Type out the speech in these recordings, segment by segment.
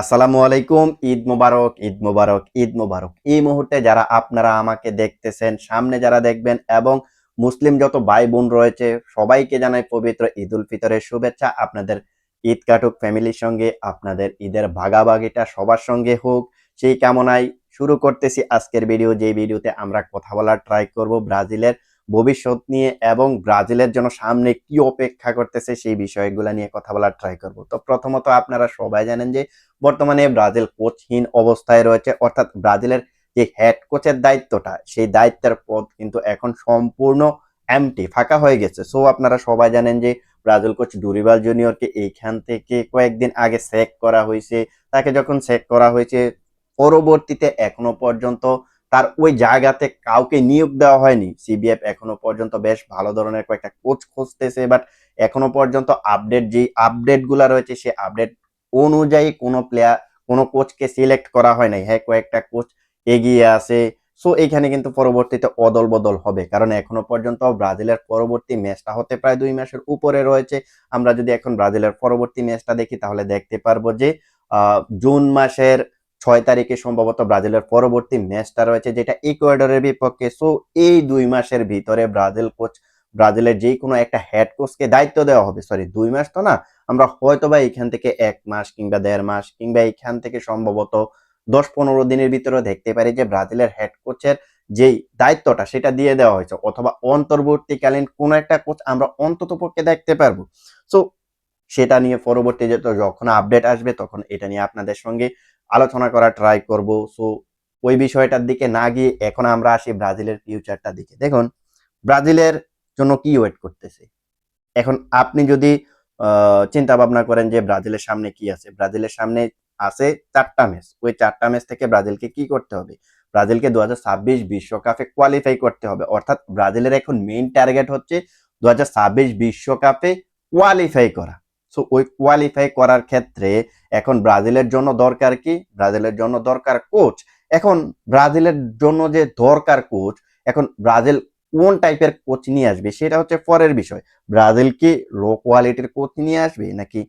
আসসালামু আলাইকুম, ঈদ মোবারক ঈদ মোবারক ঈদ মোবারক। এই মুহূর্তে যারা আপনারা আমাকে দেখতেছেন, সামনে যারা দেখবেন এবং মুসলিম যত ভাই বোন রয়েছে, সবাইকে জানাই পবিত্র ঈদ উল ফিতরের শুভেচ্ছা। আপনাদের ঈদ কাটুক ফ্যামিলির সঙ্গে, আপনাদের ঈদের ভাগাভাগিটা সবার সঙ্গে হোক। সেই কামনায় শুরু করতেছি আজকের ভিডিও। যে ভিডিওতে আমরা কথা বলার ট্রাই করব, ব্রাজিলের ভবিষ্যৎ নিয়ে এবং ব্রাজিলের জন্য সামনে কি অপেক্ষা করতেছে সেই বিষয়গুলো নিয়ে কথা বলার ট্রাই করব। তো প্রথমত আপনারা সবাই জানেন যে বর্তমানে ব্রাজিল কোচহীন অবস্থায় রয়েছে, অর্থাৎ ব্রাজিলের যে হেড কোচের দায়িত্বটা, সেই দায়িত্বের পদ কিন্তু এখন সম্পূর্ণ এমটি ফাঁকা হয়ে গেছে। সো আপনারা সবাই জানেন যে ব্রাজিল কোচ ডুরিবাল জুনিয়রকে এইখান থেকে কয়েকদিন আগে সেক করা হয়েছে। তাকে যখন সেক করা হয়েছে, পরবর্তীতে এখনও পর্যন্ত তার ওই জায়গাতে কাউকে নিয়োগ দেওয়া হয়নি। সিবিএফ এখনও পর্যন্ত বেশ ভালো ধরনের কয়েকটা কোচ খুঁজতেছে বাট এখনও পর্যন্ত আপডেট যে আপডেটগুলা রয়েছে সেই আপডেট অনুযায়ী কোনো প্লেয়ার কোনো কোচকে সিলেক্ট করা হয় নাই। হ্যাঁ কয়েকটা কোচ এগিয়ে আছে। সো এখানে কিন্তু পরবর্তীতে অদল বদল হবে। কারণ এখনও পর্যন্ত ব্রাজিলের পরবর্তী ম্যাচটা হতে প্রায় দুই মাসের উপরে রয়েছে। আমরা যদি এখন ব্রাজিলের পরবর্তী ম্যাচটা দেখি, তাহলে দেখতে পারব যে জুন মাসের ছয় তারিখে সম্ভবত ব্রাজিলের পরবর্তী ম্যাচটা রয়েছে, যেটা ইকুয়েডরের বিপক্ষে। সো এই দুই মাসের ভিতরে ব্রাজিল কোচ ব্রাজিলের যে কোনো একটা হেড কোচকে দায়িত্ব দেওয়া হবে। সরি দুই মাস তো না? আমরা হয়তো বা এখান থেকে এক মাস কিংবা দেড় মাস কিংবা এখান থেকে সম্ভবত দশ পনেরো দিনের ভিতরে দেখতে পারি যে ব্রাজিলের হেড কোচের যেই দায়িত্বটা, সেটা দিয়ে দেওয়া হয়েছে। অথবা অন্তর্বর্তীকালীন কোনো একটা কোচ আমরা অন্তত পক্ষে দেখতে পারব। সো সেটা নিয়ে পরবর্তী যখন আপডেট আসবে, তখন এটা নিয়ে আপনাদের সঙ্গে আলোচনা করা ট্রাই করব। সো ওই বিষয়টার দিকে না গিয়ে এখন আমরা আসি ব্রাজিলের ফিউচারটার দিকে। দেখুন, ব্রাজিলের জন্য কি ওয়েট করতেছে? এখন আপনি যদি চিন্তা ভাবনা করেন যে ব্রাজিলের সামনে কি আছে? ব্রাজিলের সামনে আছে চারটা ম্যাচ ওই চারটা ম্যাচ থেকে ব্রাজিলকে কি করতে হবে? ব্রাজিলকে দু বিশ্বকাপে কোয়ালিফাই করতে হবে। অর্থাৎ ব্রাজিলের এখন মেইন টার্গেট হচ্ছে দু বিশ্বকাপে কোয়ালিফাই করা। সো ওই কোয়ালিফাই করার ক্ষেত্রে এখন ব্রাজিলের জন্য দরকার কি? ব্রাজিলের জন্য দরকার কোচ এখন ব্রাজিলের জন্য যে দরকার কোচ এখন ব্রাজিল কোন টাইপের কোচ নিয়ে আসবে সেটা হচ্ছে পরের বিষয়। ব্রাজিল কি লো কোয়ালিটির কোচ নিয়ে আসবে নাকি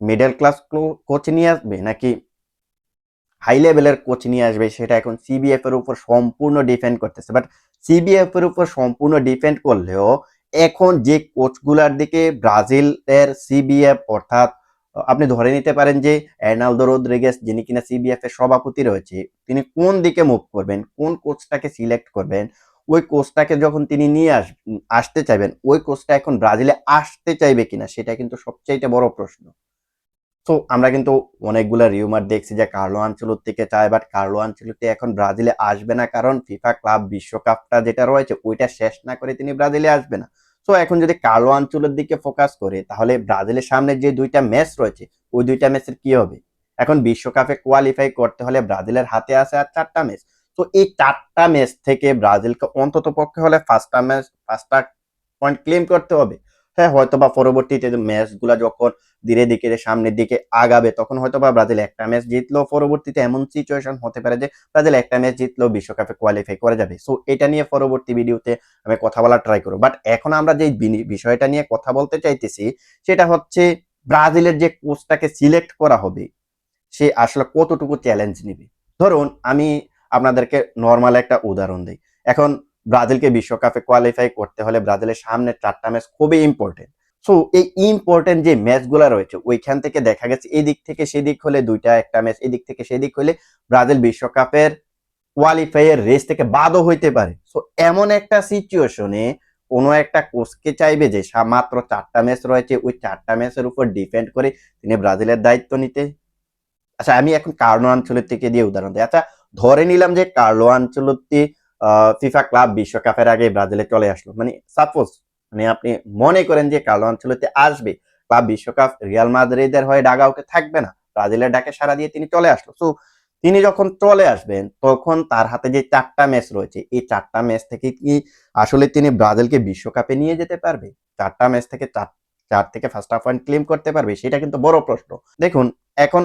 মিডল ক্লাস কোচ নিয়ে আসবে নাকি হাই লেভেলের কোচ নিয়ে আসবে সেটা এখন সিবিএফ এর উপর সম্পূর্ণ ডিপেন্ড করতেছে। বাট সিবিএফ এর উপর সম্পূর্ণ ডিপেন্ড করলেও এখন যে কোচগুলার দিকে ব্রাজিলের সিবিএফ অর্থাৎ, আপনি ধরে নিতে পারেন যে এর্নালদো রোদ্রিগেস যিনি কিনা সিবিএফ এর সভাপতি রয়েছে, তিনি কোন দিকে মুভ করবেন, কোন কোচটাকে সিলেক্ট করবেন, ওই কোচটাকে যখন তিনি নিয়ে আস, আসতে চাইবেন, ওই কোচটা এখন ব্রাজিলে আসতে চাইবে কিনা, সেটা কিন্তু সবচাইতে বড় প্রশ্ন। তো আমরা কিন্তু অনেকগুলা রিউমার দেখছি যে কার্লো আনচেলত্তিকে চায় বাট কার্লো আনচেলত্তি এখন ব্রাজিলে আসবে না, কারণ ফিফা ক্লাব বিশ্বকাপটা যেটা রয়েছে, ওইটা শেষ না করে তিনি ব্রাজিলে আসবে না। তো এখন যদি কালো অঞ্চলের দিকে ফোকাস করে, তাহলে ব্রাজিলের সামনে যে দুইটা ম্যাচ রয়েছে, ওই দুইটা ম্যাচের কি হবে? এখন বিশ্বকাপে কোয়ালিফাই করতে হলে ব্রাজিলের হাতে আছে আর চারটা ম্যাচ তো এই চারটা ম্যাচ থেকে ব্রাজিলকে অন্তত পক্ষে হলে ফার্স্টটা ম্যাচ ফার্স্টটা পয়েন্ট ক্লেম করতে হবে। হ্যাঁ হয়তো বা পরবর্তীতে ম্যাচগুলা যখন ধীরে দিকে সামনের দিকে আগাবে, তখন হয়তো বা ব্রাজিল একটা ম্যাচ জিতলেও পরবর্তীতে এমন সিচুয়েশন হতে পারে যে ব্রাজিল একটা ম্যাচ জিতলেও বিশ্বকাপে কোয়ালিফাই করে যাবে। সো এটা নিয়ে পরবর্তী ভিডিওতে আমি কথা বলার ট্রাই করব। বাট এখন আমরা যে বিষয়টা নিয়ে কথা বলতে চাইতেছি, সেটা হচ্ছে ব্রাজিলের যে কোচটাকে সিলেক্ট করা হবে, সে আসলে কতটুকু চ্যালেঞ্জ নিবে? ধরুন, আমি আপনাদেরকে নর্মাল একটা উদাহরণ দিই। এখন ব্রাজিলকে বিশ্বকাপে কোয়ালিফাই করতে হলে ব্রাজিলের সামনে চারটা ম্যাচ খুবই ইম্পর্টেন্ট সো এই ইম্পর্টেন্ট যে ম্যাচগুলো রয়েছে, ওইখান থেকে দেখা গেছে, এদিক থেকে সেদিক হলে দুইটা একটা ম্যাচ এদিক থেকে সেদিক হলে ব্রাজিল বিশ্বকাপের কোয়ালিফাইয়ের রেস থেকে বাদও হইতে পারে। সো এমন একটা সিচুয়েশনে কোনো একটা কোচকে চাইবে যে মাত্র চারটা ম্যাচ রয়েছে, ওই চারটা ম্যাচের উপর ডিপেন্ড করে তিনি ব্রাজিলের দায়িত্ব নিতে। আচ্ছা আমি এখন কার্লো আনচলত্তিকে দিয়ে উদাহরণ দিই। আচ্ছা ধরে নিলাম যে কার্লো আনচলত্তি ফিফা ক্লাব বিশ্বকাপের আগে ব্রাজিলে চলে আসলো। মানে সাপোজ মানে আপনি মনে করেন যে কার্লো আনচলত্তি আসবে ক্লাব বিশ্বকাপ রিয়াল মাদ্রিদের হয়ে ডাগাউটে থাকবে না, ব্রাজিলের ডাকে সারা দিয়ে তিনি চলে আসলো। তো তিনি যখন চলে আসবেন, তখন তার হাতে যে চারটা ম্যাচ রয়েছে, এই চারটা ম্যাচ থেকে কি আসলে তিনি ব্রাজিলকে বিশ্বকাপে নিয়ে যেতে পারবে? চারটা ম্যাচ থেকে চার চার থেকে ফার্স্ট হাফ পয়েন্ট ক্লেম করতে পারবে? সেটা কিন্তু বড় প্রশ্ন। দেখুন, এখন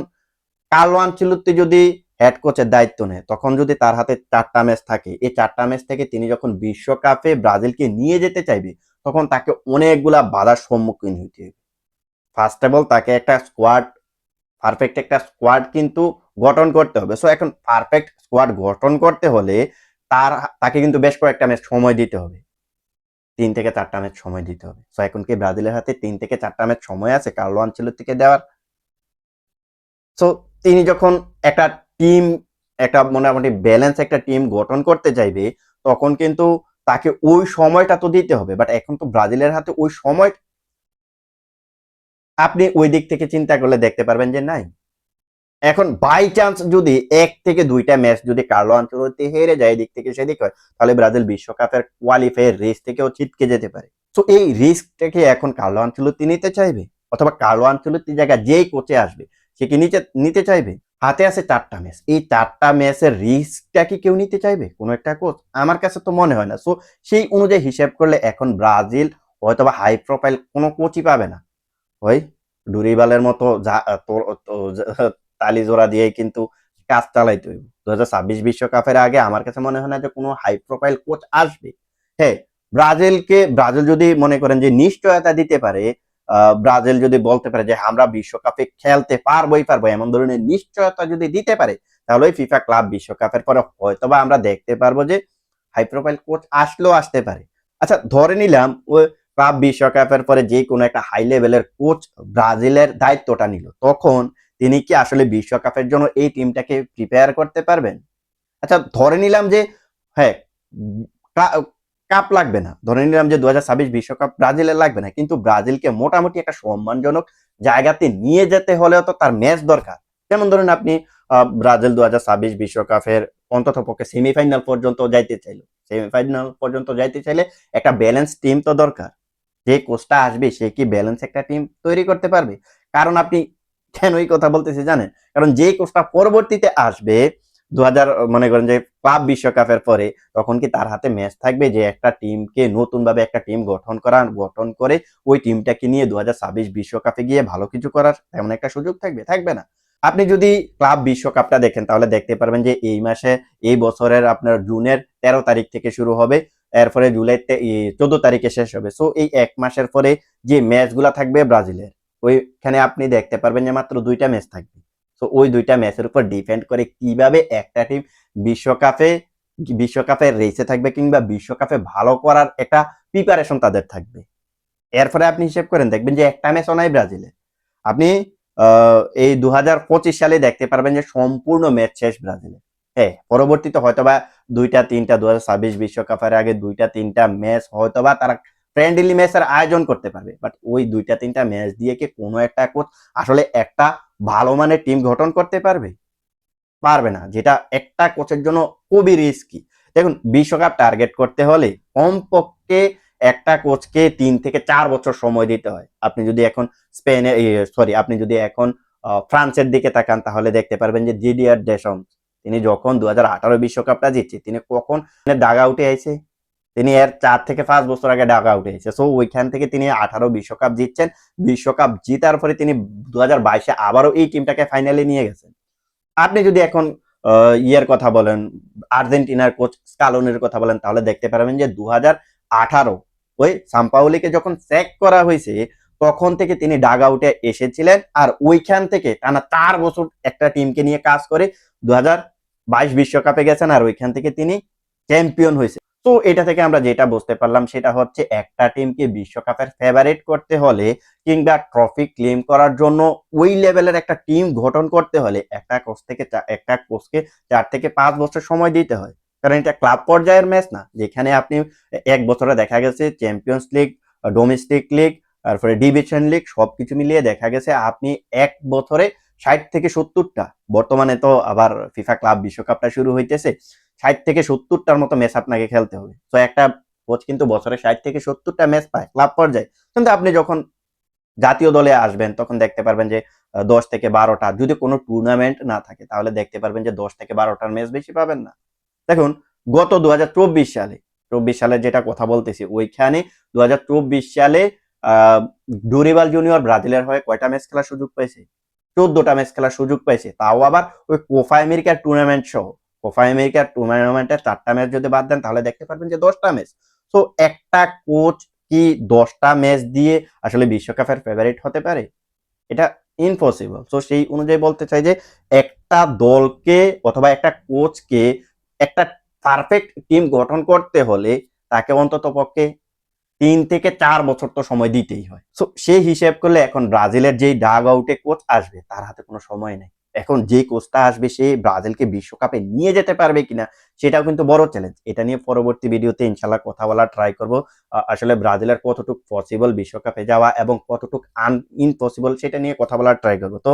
কার্লো আনচেলত্তি যদি হেড কোচের দায়িত্ব নেয়। তখন যদি তার হাতে চারটা ম্যাচ থাকে, এই চারটা ম্যাচ থেকে তিনি যখন বিশ্বকাপে ব্রাজিলকে নিয়ে যেতে চাইবে, তখন তাকে অনেকগুলা বাধার সম্মুখীন হইতে হবে। ফার্স্ট অফ অল তাকে একটা স্কোয়াড পারফেক্ট একটা স্কোয়াড কিন্তু গঠন করতে হবে। সো এখন পারফেক্ট স্কোয়াড গঠন করতে হলে তার তাকে কিন্তু বেশ কয়েকটা ম্যাচ সময় দিতে হবে। তিন থেকে চারটা ম্যাচ সময় দিতে হবে। সো এখন কি ব্রাজিলের হাতে তিন থেকে চারটা ম্যাচ সময় আছে, কার্লো আনচেলত্তিকে দেওয়ার? সো তিনি যখন একটা টিম একটা মোটামুটি ব্যালেন্স একটা টিম গঠন করতে চাইবে, তখন কিন্তু তাকে ওই সময়টা তো দিতে হবে। বাট এখন তো ব্রাজিলের হাতে ওই সময় আপনি ওই দিক থেকে চিন্তা করলে দেখতে পারবেন যে নাই। এখন বাই চান্স যদি এক থেকে দুইটা ম্যাচ যদি কার্লো আন্তর্জাতিক হেরে যায় এদিক থেকে সেদিক হয়, তাহলে ব্রাজিল বিশ্বকাপের কোয়ালিফায়ার রেস থেকেও ছিটকে যেতে পারে। তো এই রিস্কটাকে এখন কার্লো আনচেলত্তি নিতে চাইবে? অথবা কার্লো আনচেলত্তি জায়গায় যেই কোচে আসবে, সে কি নিচে নিতে চাইবে? হাতে আছে চারটা ম্যাচ এই চারটা ম্যাচের রিস্কটা কি কেউ নিতে চাইবে? কোনো একটা কোচ আমার কাছে তো মনে হয় না। সো সেই অনুযায়ী হিসেব করলে এখন ব্রাজিল হয়তোবা হাই প্রোফাইল কোনো কোচই পাবে না। ওই ডুরিবালের মতো তালি জোড়া দিয়ে কিন্তু কাজ চালাইতে হইব। দু হাজার ছাব্বিশ বিশ্বকাপের আগে আমার কাছে মনে হয় না যে কোনো হাই প্রোফাইল কোচ আসবে। হ্যাঁ ব্রাজিলকে, ব্রাজিল যদি মনে করেন যে নিশ্চয়তা দিতে পারে ব্রাজিল যদি বলতে পারে যে আমরা বিশ্বকাপে খেলতে পারবোই পারব, এমন ধরনের নিশ্চয়তা যদি দিতে পারে, তাহলে ফিফা ক্লাব বিশ্বকাপের পরে হয়তোবা আমরা দেখতে পারব যে হাই প্রোফাইল কোচ আসলেও আসতে পারে। আচ্ছা ধরে নিলাম ওই ক্লাব বিশ্বকাপের পরে যে কোনো একটা হাই লেভেলের কোচ ব্রাজিলের দায়িত্বটা নিল, তখন তিনি কি আসলে বিশ্বকাপের জন্য এই টিমটাকে প্রিপেয়ার করতে পারবেন? আচ্ছা ধরে নিলাম যে হ্যাঁ কাপ লাগবে না। ধরে নিলাম যে দু বিশ্বকাপ ব্রাজিলের লাগবে না, কিন্তু ব্রাজিলকে মোটামুটি একটা সম্মানজনক জায়গাতে নিয়ে যেতে হলেও তো তার ম্যাচ দরকার। যেমন ধরুন আপনি ব্রাজিল দু বিশ্বকাপের অন্তত পক্ষে সেমিফাইনাল পর্যন্ত যাইতে চাইলো। সেমিফাইনাল পর্যন্ত যাইতে চাইলে একটা ব্যালেন্স টিম তো দরকার। যে কোচটা আসবে, সে কি ব্যালেন্স একটা টিম তৈরি করতে পারবে? কারণ আপনি কেন এই কথা বলতেছি জানেন? কারণ যে কোচটা পরবর্তীতে আসবে দু মনে করেন যে, ক্লাব বিশ্বকাপের পরে তখন কি তার হাতে ম্যাচ থাকবে যে একটা টিমকে নতুন ভাবে একটা টিম গঠন করা গঠন করে ওই টিমটাকে নিয়ে দু বিশ্বকাপে গিয়ে ভালো কিছু করার এমন একটা সুযোগ থাকবে থাকবে না। আপনি যদি ক্লাব বিশ্বকাপটা দেখেন তাহলে দেখতে পারবেন যে এই মাসে, এই বছরের আপনার জুনের তেরো তারিখ থেকে শুরু হবে, এরপরে জুলাই চোদ্দ তারিখে শেষ হবে। সো এই এক মাসের পরে যে ম্যাচগুলা থাকবে ব্রাজিলের, ওইখানে আপনি দেখতে পারবেন যে মাত্র দুইটা ম্যাচ থাকবে। তো ওই দুইটা ম্যাচের উপর ডিপেন্ড করে কীভাবে একটা টিম বিশ্বকাপে বিশ্বকাপে রেসে থাকবে কিংবা বিশ্বকাপে ভালো করার একটা প্রিপারেশন তাদের থাকবে। এরপরে আপনি হিসেব করেন, দেখবেন যে একটা ম্যাচও নাই ব্রাজিলে। আপনি এই দুহাজার পঁচিশ সালে দেখতে পারবেন যে সম্পূর্ণ ম্যাচ শেষ ব্রাজিলে। হ্যাঁ পরবর্তীতে হয়তোবা দুইটা, তিনটা দু হাজার বিশ্বকাপের আগে দুইটা, তিনটা ম্যাচ হয়তোবা তারা ফ্রেন্ডলি ম্যাচের আয়োজন করতে পারবে। বাট ওই দুইটা, তিনটা ম্যাচ দিয়ে কি কোনো একটা কোচ, আসলে একটা ভালো মানের টিম গঠন করতে পারবে? পারবে না। যেটা একটা কোচের জন্য খুবই রিস্কি দেখুন, বিশ্বকাপ টার্গেট করতে হলে কমপক্ষে একটা কোচকে তিন থেকে চার বছর সময় দিতে হয়। আপনি যদি এখন স্পেনে সরি আপনি যদি এখন ফ্রান্সের দিকে তাকান, তাহলে দেখতে পারবেন যে জিডিআর ডেশম তিনি যখন দু হাজার বিশ্বকাপটা জিতছে, তিনি কখন দাগা উঠে আইছে তিনি এর চার থেকে পাঁচ বছর আগে ডাক আউটে এসেছে। সো ওইখান থেকে তিনি আঠারো বিশ্বকাপ জিতছেন। বিশ্বকাপ জিতার পরে তিনি দু হাজার বাইশে আবারও এই টিমটাকে ফাইনালে নিয়ে গেছেন। আপনি যদি এখন ইয়ের কথা বলেন, আর্জেন্টিনার কোচ স্কালোনের কথা বলেন, তাহলে দেখতে পারবেন যে দু হাজার আঠারো ওই সাম্পাউলিকে যখন চেক করা হয়েছে, তখন থেকে তিনি ডাগ আউটে এসেছিলেন। আর ওইখান থেকে টানা চার বছর একটা টিমকে নিয়ে কাজ করে দু বিশ্বকাপে গেছেন। আর ওইখান থেকে তিনি চ্যাম্পিয়ন হয়েছে। তো এটা থেকে আমরা যেটা বুঝতে পারলাম সেটা হচ্ছে একটা টিমকে বিশ্বকাপের ফেভারিট করতে হলে কিংবা ট্রফি ক্লেম করার জন্য ওই লেভেলের একটা টিম গঠন করতে হলে একটা কোচ থেকে একটা কোচকে চার থেকে পাঁচ বছর সময় দিতে হয়। কারণ এটা ক্লাব পর্যায়ের ম্যাচ না। যেখানে আপনি এক বছরে দেখা গেছে চ্যাম্পিয়ন্স লিগ ডোমেস্টিক লিগ তারপরে ডিভিশন লিগ সবকিছু মিলিয়ে দেখা গেছে আপনি এক বছরে ষাট থেকে সত্তরটা। বর্তমানে তো আবার ফিফা ক্লাব বিশ্বকাপটা শুরু হইতেছে। ষাট থেকে সত্তরটার মতো ম্যাচ আপনাকে খেলতে হবে। তো একটা কোচ কিন্তু বছরে ষাট থেকে সত্তরটা ম্যাচ পায় ক্লাব পর্যায়ে। কিন্তু আপনি যখন জাতীয় দলে আসবেন, তখন দেখতে পারবেন যে দশ থেকে বারোটা, যদি কোনো টুর্নামেন্ট না থাকে, তাহলে দেখতে পারবেন যে, দশ থেকে বারোটার ম্যাচ বেশি পাবেন না। দেখুন, গত দু হাজার চব্বিশ সালে চব্বিশ সালে যেটা কথা বলতেছি, ওইখানে দু হাজার চব্বিশ সালে ডুরিবাল জুনিয়র ব্রাজিলের হয়ে কয়টা ম্যাচ খেলার সুযোগ পেয়েছে চোদ্দটা ম্যাচ খেলার সুযোগ পেয়েছে তাও আবার ওই কোফা আমেরিকার টুর্নামেন্ট সহ। কোফা আমেরিকার টুর্নামেন্টের চারটা ম্যাচ যদি বাদ দেন, তাহলে দেখতে পারবেন যে দশটা ম্যাচ তো একটা কোচ কি দশটা ম্যাচ দিয়ে আসলে বিশ্বকাপের ফেভারিট হতে পারে? এটা ইম্পসিবল তো সেই অনুযায়ী বলতে চাই যে একটা দলকে অথবা একটা কোচকে একটা পারফেক্ট টিম গঠন করতে হলে তাকে অন্তত পক্ষে তিন থেকে চার বছর তো সময় দিতেই হয়। সো সেই হিসেব করলে এখন ব্রাজিলের যেই ডাগ আউটে কোচ আসবে, তার হাতে কোনো সময় নেই। এখন যে কোচটা আসবে সে ব্রাজিলকে বিশ্বকাপে নিয়ে যেতে পারবে কিনা, সেটাও কিন্তু বড় চ্যালেঞ্জ এটা নিয়ে পরবর্তী ভিডিওতে ইনশাল্লাহ কথা বলা ট্রাই করব। আসলে ব্রাজিলের কতটুক পসিবল বিশ্বকাপে যাওয়া এবং কতটুক আন ইনপসিবল সেটা নিয়ে কথা বলার ট্রাই করব। তো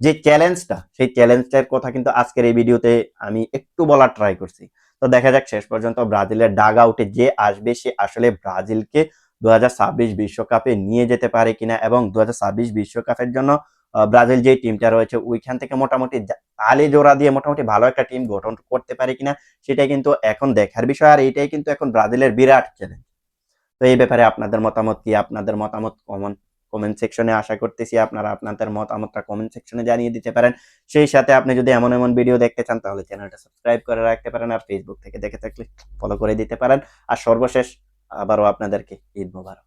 যে চ্যালেঞ্জটা সেই চ্যালেঞ্জটার কথা কিন্তু আজকের এই ভিডিওতে আমি একটু বলার ট্রাই করছি। তো দেখা যাক শেষ পর্যন্ত ব্রাজিলের ডাগ আউটে যে আসবে, সে আসলে ব্রাজিলকে দু বিশ্বকাপে নিয়ে যেতে পারে কিনা এবং দু বিশ্বকাপের জন্য ব্রাজিল যে টিমটা রয়েছে, ওইখান থেকে মোটামুটি তালে জোড়া দিয়ে মোটামুটি ভালো একটা টিম গঠন করতে পারে কিনা, সেটাই কিন্তু এখন দেখার বিষয়। আর এইটাই কিন্তু এখন ব্রাজিলের বিরাট চ্যালেঞ্জ তো এই ব্যাপারে আপনাদের মতামত কি? আপনাদের মতামত কমন কমেন্ট সেকশনে আশা করতেছি আপনারা আপনাদের মতামতটা কমেন্ট সেকশনে জানিয়ে দিতে পারেন। সেই সাথে আপনি যদি এমন এমন ভিডিও দেখতে চান, তাহলে চ্যানেলটা সাবস্ক্রাইব করে রাখতে পারেন আর ফেসবুক থেকে দেখে থাকলে ফলো করে দিতে পারেন। আর সর্বশেষ আবারও আপনাদেরকে ঈদ মোবারক।